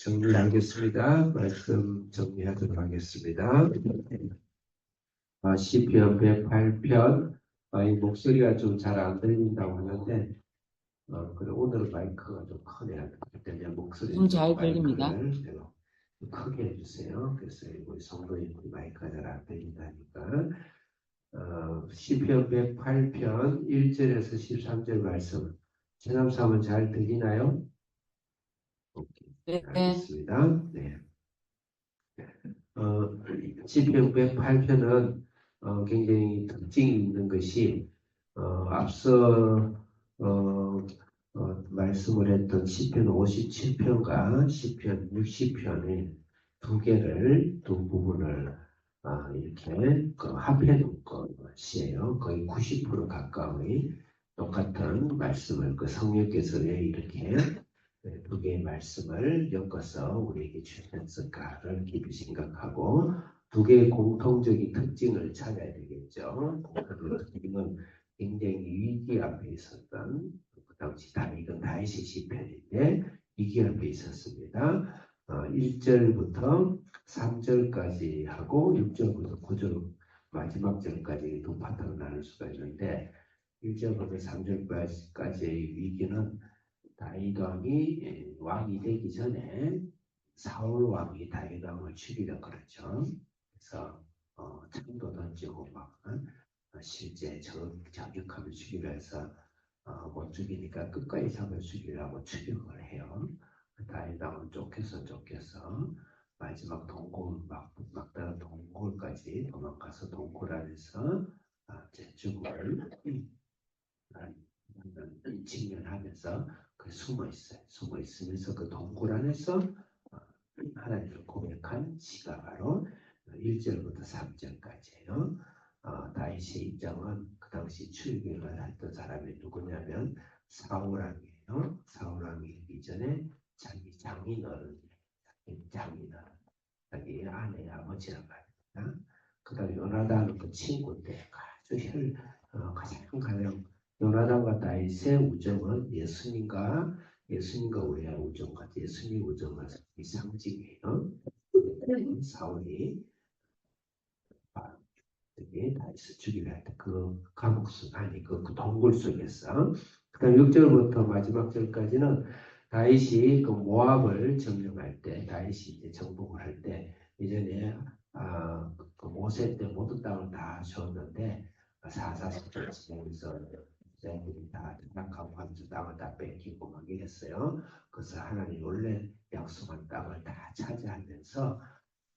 정리하겠습니다. 말씀 정리하도록 하겠습니다. 아, 시편 108편, 아, 이 목소리가 좀 잘 안 들린다고 하는데, 어, 그래, 오늘은 마이크가 좀 크네요. 그때 목소리 음, 잘 들립니다. 좀 크게 해주세요. 그래서 우리 성도님 마이크가 잘 안 들린다니까. 어, 시편 108편 1절에서 13절 말씀, 제남사면 잘 들리나요? 네. 알겠습니다. 네. 어, 시편 108편은 어, 굉장히 특징이 있는 것이 어, 앞서 어, 어, 말씀을 했던 시편 57편과 시편 60편의 두 개를 두 부분을 아, 이렇게 그 합해 놓은 것이에요. 거의 90% 가까이 똑같은 말씀을 그 성령께서 왜 이렇게 네, 두 개의 말씀을 엮어서 우리에게 주셨을까를 깊이 생각하고 두 개의 공통적인 특징을 찾아야 되겠죠. 그 특징은 굉장히 위기 앞에 있었던 그 당시 다윗은 다윗의 시편인데 위기 앞에 있었습니다. 어, 1절부터 3절까지 하고 6절부터 9절 마지막 절까지 두 파트로 나눌 수가 있는데 1절부터 3절까지의 위기는 다윗 왕이 예, 왕이 되기 전에 사울 왕이 다윗 왕을 죽이려 그랬죠. 그래서 어, 창도 던지고 막 어, 실제 저, 저격하면 죽이려 해서 어, 못 죽이니까 끝까지 잡아 죽이려고 추격을 해요. 다윗 왕은 쫓겨서 쫓겨서 마지막 동굴 막 막다른 동굴까지 도망가서 동굴 안에서 아, 제 죽음을 직면하면서 그 숨어 있어요. 숨어 있으면서 그 동굴 안에서 어, 하나님을 고백한 시가 바로 1절부터 3절까지예요. 어, 다윗의 입장은 그 당시 출교를 했던 사람이 누구냐면 사울왕이에요. 사울왕이 이전에 자기 장인어른, 자기 장인어른, 자기 아내 아버지라고 합니다. 그 다음에 요나단은 그 친구인데 아주 혈, 어, 가장 가장 요나단과 다윗의 우정은 예수님과 예수님과 우리의 우정과 예수님 우정과 상징이에요. 사울이 여기 다윗을 죽이려 할때그 감옥 속 아니 그, 그 동굴 속에서 그다음 6절부터 마지막 절까지는 다윗이 그 모압을 점령할 때 다윗이 이제 정복을 할 때 이전에 아, 그 모세 때 모든 땅을 다 줬는데 사사십절 지내면서 자들이 다 장악하고 하면서 땅을 다 뺏기고 막 이랬어요. 그래서 하나님 원래 약속한 땅을 다 차지하면서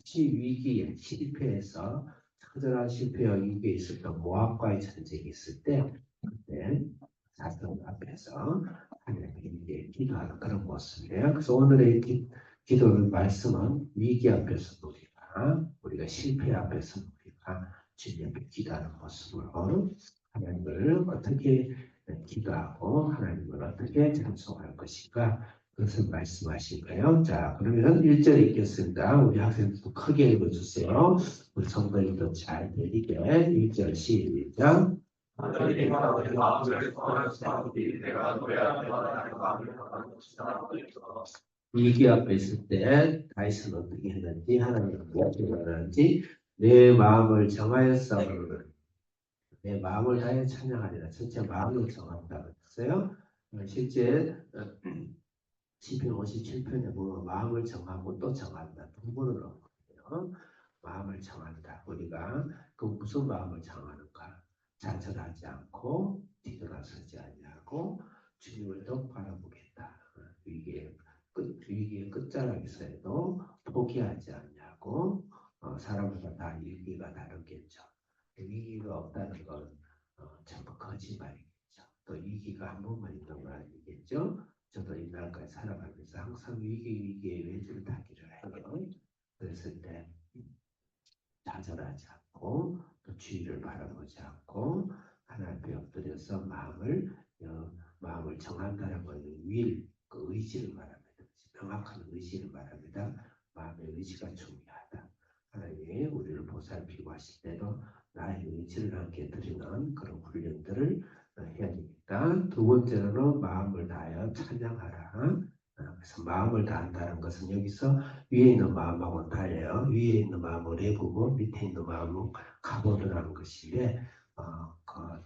시 위기에 실패해서 처절한 실패와 위기에 있었던 모압과의 전쟁이 있을 때 그때 사성 앞에서 하나님께 기도하는 그런 모습이에요. 그래서 오늘의 기, 기도는 말씀은 위기 앞에서 우리가 우리가 실패 앞에서 우리가 주님 앞에 기도하는 모습으로 하나님을 어떻게 기도하고 하나님을 어떻게 찬송할 것인가 그것을 말씀하신 거예요. 자, 그러면 1절 읽겠습니다. 우리 학생들도 크게 읽어주세요. 우리 성도님도 잘 들리게 1절 시작. 하나님이 말하고 마음을 선하시니 내가 노래하는 마음을 위기 앞에 있을 때 다윗은 어떻게 했는지 하나님은 무엇을 말하는지 내 마음을 정하였어 내 마음을 다해 찬양하리라. 전체 마음을 정한다고 했어요. 실제 시편 57편에 보면 마음을 정하고 또 정한다. 두 번을 넣거든요. 마음을 정한다. 우리가 그 무슨 마음을 정하는가? 좌절하지 않고 뒤돌아서지 아니하고 주님을 더 바라보겠다. 위기의 끝 위기의 끝자락에서도 포기하지 않냐고 어, 사람마다 다 위기가 다르겠죠. 위기가 없다는 건 어, 전부 거짓말이겠죠. 또 위기가 한 번만 있는 건 아니겠죠. 저도 옛날까지 살아가면서 항상 위기 위기의 외주를 타기를 해요. 그랬을 때 좌절하지 않고 또 주의를 바라보지 않고 하나님 엎드려서 마음을 어, 마음을 정한다는 것은 윌, 그 의지를 말합니다. 명확한 의지를 말합니다. 마음의 의지가 중요하다. 하나님이 우리를 보살피고 하실 때도 나의 의지를 함께 드리는 그런 훈련들을 해야 되니까 두 번째로는 마음을 다하여 찬양하라. 어, 그래서 마음을 다한다는 것은 여기서 위에 있는 마음하고는 달라요. 위에 있는 마음은 내부고 밑에 있는 마음은 가보드라는 것인데 어, 그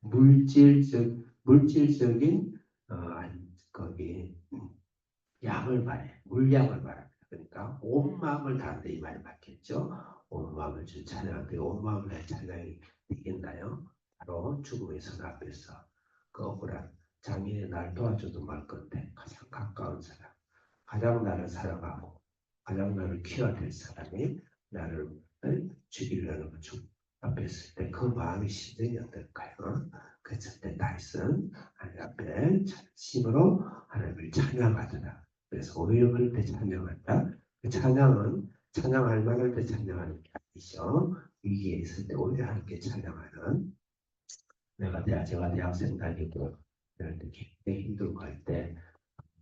물질적 물질적인 어, 거기 음, 양을 말해 물량을 말합니다. 그러니까 온 마음을 다한다 이 말이 맞겠죠. 온 마음을 좀 찬양한데 온 마음을 다해 찬양이 되겠나요? 바로 죽음의 선 앞에서 그 억울한 장인이 날 도와줘도 말 건데 가장 가까운 사람, 가장 나를 사랑하고 가장 나를 키워야 될 사람이 나를 어, 죽이려는 죽 앞에 있을 때 그 마음의 심정이 어떨까요? 그랬을 때 다윗은 하나님 앞에 힘으로 하나님을 찬양하더라. 그래서 오히려 그럴 때 찬양한다. 그 찬양은 찬양할 만할 때 찬양하는 게 아니죠. 위기에 있을 때 오히려 함께 찬양하는 내가 대학 제가 대학생 다니고 이럴 때 굉장히 힘들고 할 때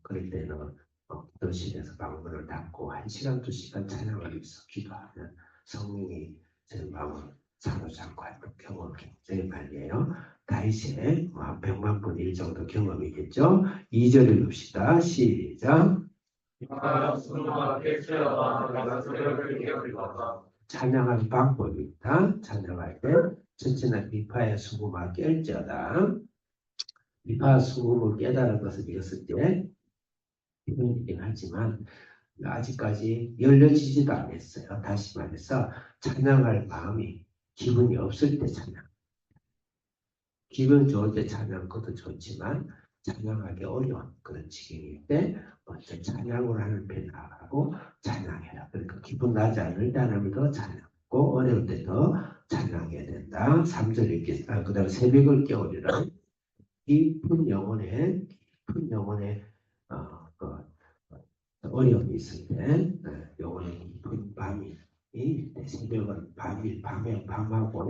그럴 때는 어, 기도실에서 방문을 닫고 한 시간 두 시간 찬양하면서 기도하면 성령이 제 마음을 사로잡고 했던 경험 굉장히 많이 해요. 다윗의 뭐한 100만 분의 1 정도 경험이겠죠. 2절을 봅시다. 시작. 찬양하는 방법이 있다. 찬양할 때 첫째는 미파의 수고만 깰지어다. 미파 수고를 깨달은 것은 이었을 때 기분이긴 하지만 아직까지 열려지지도 않았어요. 다시 말해서 찬양할 마음이 기분이 없을 때 찬양. 기분 좋을 때 찬양 것도 좋지만 찬양하기 어려운 그런 지경일 때 먼저 찬양을 하는 편 나가고 찬양해라. 그러니까 기분 나지 않을 때 하나님을 더 찬양하고 어려울 때 더 찬양해야 된다. 3절 읽겠 아, 그 다음에 새벽을 깨우리라. 깊은 영혼에 깊은 영혼에 어, 그, 어, 어려움이 있을 때 어, 영혼에 깊은 밤이 때 새벽은 밤이 밤에 밤하고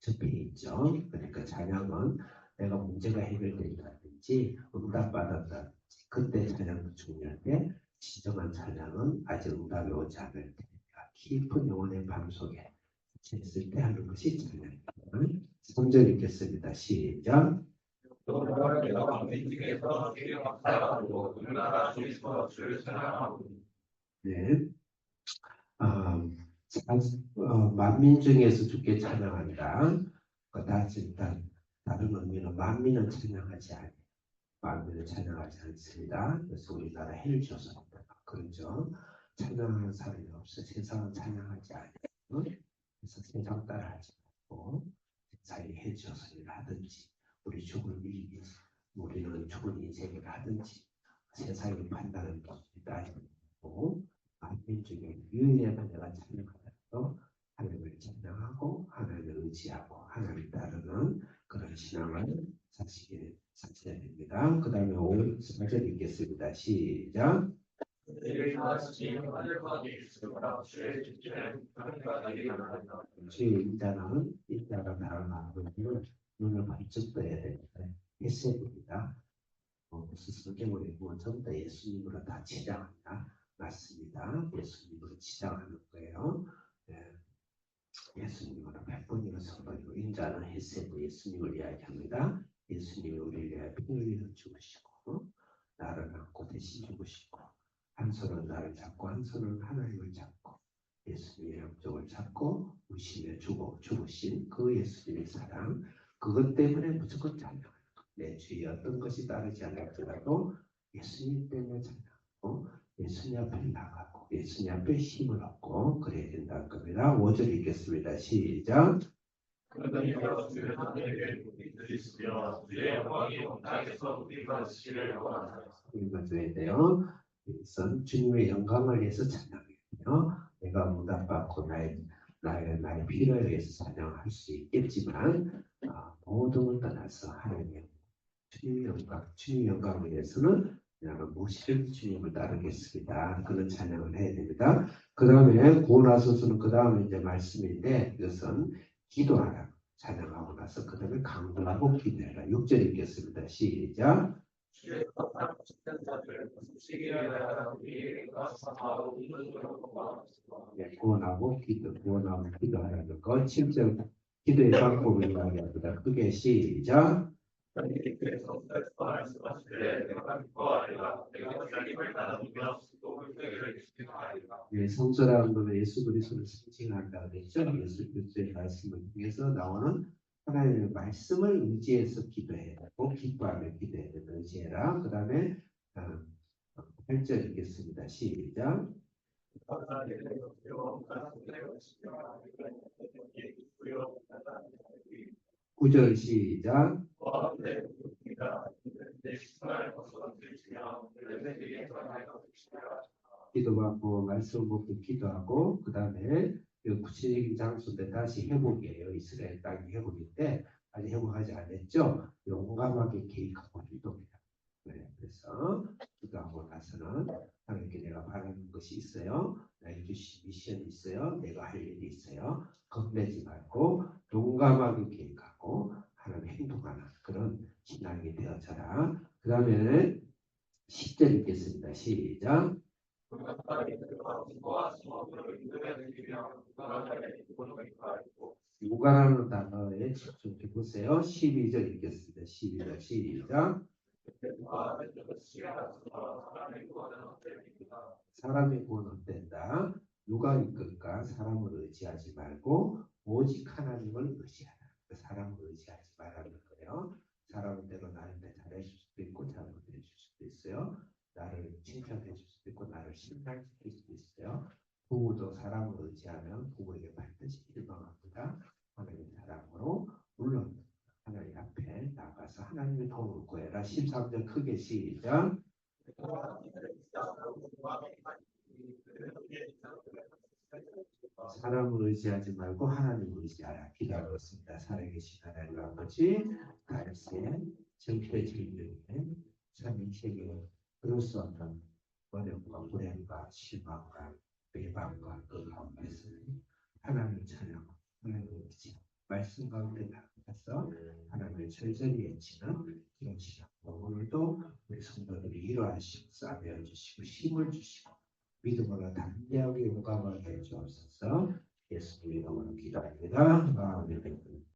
접해 있죠. 그러니까 찬양은 내가 문제가 해결된다 든지 응답받았다든지 그때 찬양도 중요한데 진정한 찬양은 아직 응답이 오지 않을 테니까 깊은 영혼의 밤 속에 있을 때 하는 것이 찬양입니다. 3절 읽겠습니다. 시작. 네. 아, 참, 어, 만민 중에서 주께 찬양한다. 그 다시 일단 다른 의미는 만민은 찬양하지 않아요. 마음대로 찬양하지 않습니다. 그래서 우리나라 해를 지어서 그런 점 찬양하는 사람이 없어 세상은 찬양하지 않아요. 그래서 세상 따라하지 않고 세상이 해 지어서 일을 하든지 우리 죽을 위기 우리는 죽은 인생을 하든지 세상의 판단을 받았다. 그리고 안민중에 유일에만 내가 찬양하면서 하나님을 찬양하고 하나님을 의지하고 하나님 따르는 그런 신앙을 사시게 됩니다. 4절입니다. 그 다음에 5, 4절 읽겠습니다. 시작. 주의 인자는 인자가 나를 나누기를 눈을 마주쳤어야 되는데 헤세입니다. 스스로 내고 전부 다 예수님으로 다 지장합니다. 맞습니다. 예수님으로 지장하는 거예요. 네. 예수님으로 100번이나 성도이고 인자는 헤세부 예수님을 이야기합니다. 예수님이 우리를 위해 피를 흘려 죽으시고 나를 안고 대신 죽으시고 한 손은 나를 잡고 한 손은 하나님을 잡고 예수님의 양쪽을 잡고 우심에 죽어 죽으신 그 예수님의 사랑 그것 때문에 무조건 찬양하는 내 주위 어떤 것이 따르지 않을지라도 예수님 때문에 찬양하고 예수님 앞에 나가고 예수님 앞에 힘을 얻고 그래야 된다는 겁니다. 5절 읽겠습니다. 시작. 그러니 주의 하늘에 우리들이 주의 영광이 온 땅에서 우리가 지를 원하다 읽어줘야 돼요. 이것은 주님의 영광을 위해서 찬양해요. 내가 응답받고 나의 나의 나의 필요에 의해서 찬양할 수 있겠지만 아, 모든 걸 떠나서 하나님 주님의 영광, 주님의 영광을 위해서는 나는 무엇이든 주님을 따르겠습니다. 그런 찬양을 해야 됩니다. 그 다음에 고나서서는 그 다음에 이제 말씀인데 이것은 기도하라. 찬양하고 나서 그 다음에 강구하고 기도해라. 6절 읽겠습니다. 시작. 네, 구원하고 기도, 구원하고 기도하라는 것. 7절 기도의 방법을 이야기합니다. 크게 시작. 내가 기뻐하리라 내가 또 예, 성소라는 것은 예수 그리스도를 상징한다 그랬죠. 예수 그리스도의 말씀을 통해서 나오는 하나님의 말씀을 의지해서 기도해야 되고 기뻐하며 기도해야 된다. 의지해라. 그 다음에 어, 8절 읽겠습니다. 시작. 구절 시작. 기도받고 말씀 먹고 기도하고 그 다음에 그 구체적인 장소인데 다시 회복이에요. 이스라엘 땅이 회복인데 아직 회복하지 않았죠. 용감하게 계획하고 행동해요. 네, 그래서 기도하고 나서는 하나님께 내가 바라는 것이 있어요. 나에게 주신 미션이 있어요. 내가 할 일이 있어요. 겁내지 말고 용감하게 계획하고 하나님 행동하는 신앙이 되어져라. 그 다음에 10절 읽겠습니다. 시작. 무관하는 단어에 집중해 보세요. 12절 읽겠습니다. 12절 시작. 사람의 구원 없된다. 누가 이끌까? 사람을 의지하지 말고 오직 하나님을 의지하라. 그 사람을 의지하지 말라는 거예요. 사람은 때로 나한테 잘해줄 수도 있고 잘못해줄 수도 있어요. 나를 칭찬해줄 수도 있고 나를 심판시킬 수도 있어요. 부모도 사람을 의지하면 부모에게 반드시 실망합니다. 하나님의 사랑으로 물론 하나님 앞에 나가서 하나님의 도움을 구해라. 13절 크게 시작. 사람을 의지하지 말고 하나님을 의지하라. 기다렸습니다. 살아계신 하나님 아버지, 갈세, 정체질병에 삼위체계 그로서 어떤 어려움과 불행과 실망과 배반과 그 가운데서 하나님을 찬양, 하나님을 의지, 말씀 가운데 나가서 하나님을 절절히 외치는 이런 시간. 오늘도 우리 성도들이 이러하시고 싸매어 주시고 힘을 주시고 믿음으로 담대하게 용감하게 해주옵소서 예수님 이름으로 기도합니다. 아멘.